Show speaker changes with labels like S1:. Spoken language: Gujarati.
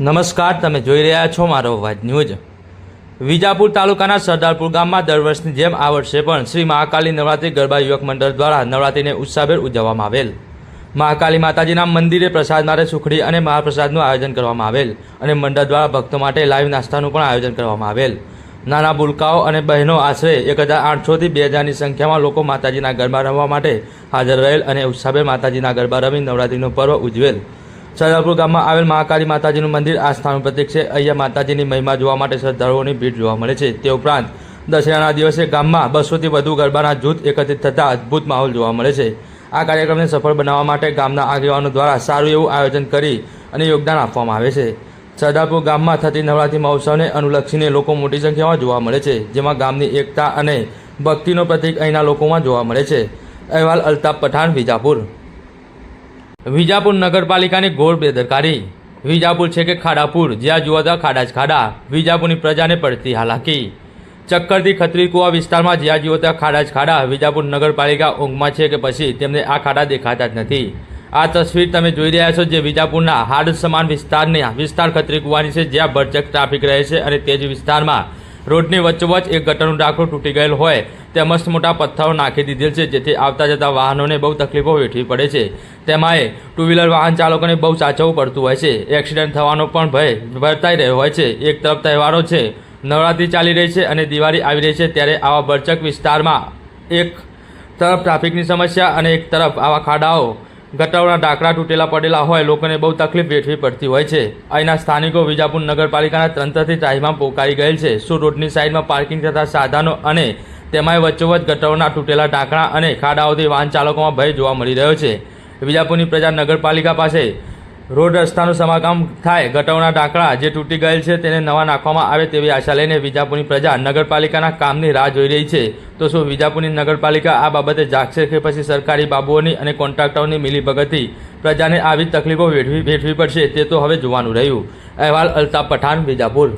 S1: નમસ્કાર, તમે જોઈ રહ્યા છો મારો અવાજ ન્યૂઝ. વિજાપુર તાલુકાના સરદારપુર ગામમાં દર વર્ષની જેમ આ વર્ષે પણ શ્રી મહાકાલી નવરાત્રિ ગરબા યુવક મંડળ દ્વારા નવરાત્રિને ઉત્સાહભેર ઉજવવામાં આવેલ. મહાકાલી માતાજીના મંદિરે પ્રસાદ માટે સુખડી અને મહાપ્રસાદનું આયોજન કરવામાં આવેલ અને મંડળ દ્વારા ભક્તો માટે લાઈવ નાસ્તાનું પણ આયોજન કરવામાં આવેલ. નાના બુલકાઓ અને બહેનો આશરે એક હજાર આઠસોથી બે હજારની સંખ્યામાં લોકો માતાજીના ગરબા રમવા માટે હાજર રહેલ અને ઉત્સાહભેર માતાજીના ગરબા રમી નવરાત્રિનો પર્વ ઉજવેલ. સરદારપુર ગામમાં આવેલ મહાકાળી માતાજીનું મંદિર આસ્થાનું પ્રતીક છે. અહીંયા માતાજીની મહિમા જોવા માટે શ્રદ્ધાળુઓની ભીડ જોવા મળે છે. તે ઉપરાંત દશેરાના દિવસે ગામમાં બસોથી વધુ ગરબાના જૂથ એકત્રિત થતા અદ્ભુત માહોલ જોવા મળે છે. આ કાર્યક્રમને સફળ બનાવવા માટે ગામના આગેવાનો દ્વારા સારું એવું આયોજન કરી અને યોગદાન આપવામાં આવે છે. સરદારપુર ગામમાં થતી નવરાત્રિ મહોત્સવને અનુલક્ષીને લોકો મોટી સંખ્યામાં જોવા મળે છે, જેમાં ગામની એકતા અને ભક્તિનો પ્રતીક અહીંના લોકોમાં જોવા મળે છે. અહેવાલ અલ્તાફ પઠાણ, વિજાપુર. વિજાપુર નગરપાલિકાની ઘોર બેદરકારી. વિજાપુર છે કે ખાડાપુર, જ્યાં જુઓ ત્યાં ખાડા જ ખાડા. વિજાપુરની પ્રજાને પડતી હાલાકી. ચક્કરથી ખત્રી કુવા વિસ્તારમાં જ્યાં જુઓ ત્યાં ખાડા જ ખાડા. વિજાપુર નગરપાલિકા ઊંઘમાં છે કે પછી તેમને આ ખાડા દેખાતા જ નથી. આ તસવીર તમે જોઈ રહ્યા છો જે વિજાપુરના હાડ સમાન વિસ્તારની વિસ્તાર ખત્રી કુવાની છે જ્યાં ભરચક ટ્રાફિક રહે છે અને તે જ વિસ્તારમાં રોડની વચ્ચોવચ્ચ એક ગટરનું ડાકડું તૂટી ગયેલ હોય, તેમજ મોટા પથ્થરો નાખી દીધેલ છે, જેથી આવતા જતા વાહનોને બહુ તકલીફો વેઠવી પડે છે. તેમાંય ટુ વ્હીલર વાહન ચાલકોને બહુ સાચવવું પડતું હોય છે. એક્સિડન્ટ થવાનો પણ ભય વર્તાઈ રહ્યો હોય છે. એક તરફ તહેવારો છે, નવરાત્રિ ચાલી રહી છે અને દિવાળી આવી રહી છે, ત્યારે આવા ભરચક વિસ્તારમાં એક તરફ ટ્રાફિકની સમસ્યા અને એક તરફ આવા ખાડાઓ ગટરના ઢાંકડા તૂટેલા પડેલા હોય, લોકોને બહુ તકલીફ વેઠવી પડતી હોય છે. અહીંના સ્થાનિકો વિજાપુર નગરપાલિકાના તંત્રથી ત્રાહીમાં પોકારી ગયેલ છે. શું રોડની સાઈડમાં પાર્કિંગ થતા સાધનો અને તેમાંય વચ્ચોવચ ગટરોના તૂટેલા ઢાંકણા અને ખાડાઓથી વાહન ચાલકોમાં ભય જોવા મળી રહ્યો છે? વિજાપુરની પ્રજા નગરપાલિકા પાસે રોડ રસ્તાનું સમારકામ થાય. ગટરના ઢાંકણા જે તૂટી ગયેલ છે તેને નવા નાખવામાં આવે તેવી આશા લઈને વિજાપુરની પ્રજા નગરપાલિકાના કામની રાહ જોઈ રહી છે. તો શું વિજાપુરની નગરપાલિકા આ બાબતે જાગશે કે પછી સરકારી બાબુઓની અને કોન્ટ્રાક્ટરોની મિલીભગતથી પ્રજાને આવી તકલીફો વેઠવી વેઠવી પડશે તે તો હવે જોવાનું રહ્યું. અહેવાલ અલ્તાફ પઠાણ, વિજાપુર.